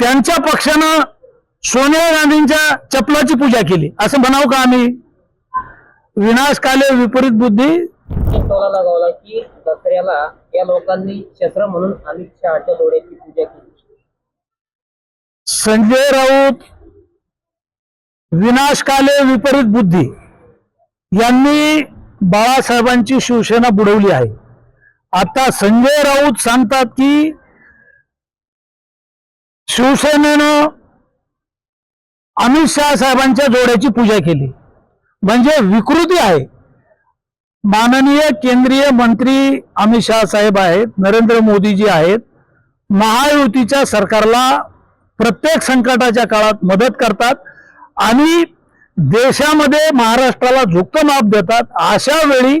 त्यांच्या पक्षानं सोनिया गांधींच्या चपलाची पूजा केली. असं म्हणावं का आम्ही? विनाशकाले विपरीत बुद्धी. लगावला की दसऱ्याला या लोकांनी शस्त्र म्हणून अमित शहाच्या डोळ्याची पूजा केली. संजय राऊत विनाशकाले विपरीत बुद्धी यांनी बाळासाहेबांची शिवसेना बुडवली आहे. आता संजय राऊत सांगतात की शिवसेनेनं अमित शहा साहेबांच्या जोड्याची पूजा केली. म्हणजे विकृती आहे. माननीय केंद्रीय मंत्री अमित शहा साहेब आहेत नरेंद्र मोदीजी आहेत महायुतीच्या सरकारला प्रत्येक संकटाच्या काळात मदत करतात आणि देशामध्ये महाराष्ट्राला झुकतं माप देतात. अशा वेळी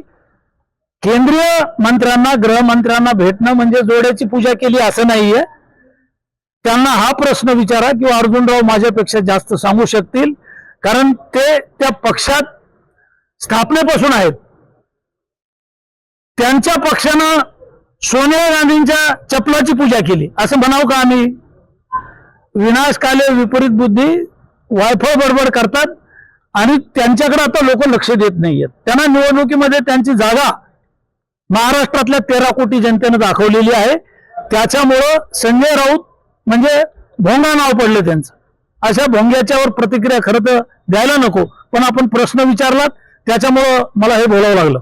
केंद्रीय मंत्र्यांना गृहमंत्र्यांना भेटणं म्हणजे जोड्याची पूजा केली असं नाहीये. त्यांना हा प्रश्न विचारा किंवा अर्जुनराव माझ्यापेक्षा जास्त सांगू शकतील. कारण ते त्या पक्षात स्थापनेपासून आहेत. त्यांच्या पक्षानं सोनिया गांधींच्या चपलाची पूजा केली. असं म्हणावं का आम्ही? विनाशकाले विपरीत बुद्धी वायफळ बडबड करतात आणि त्यांच्याकडे आता लोक लक्ष देत नाहीयेत. त्यांना निवडणुकीमध्ये त्यांची जागा महाराष्ट्रातल्या तेरा कोटी जनतेनं दाखवलेली आहे. त्याच्यामुळं संजय राऊत म्हणजे भोंगा नाव पडलं त्यांचं. अशा भोंग्याच्यावर प्रतिक्रिया खरं तर द्यायला नको पण आपण प्रश्न विचारलात त्याच्यामुळं मला हे बोलावं लागलं.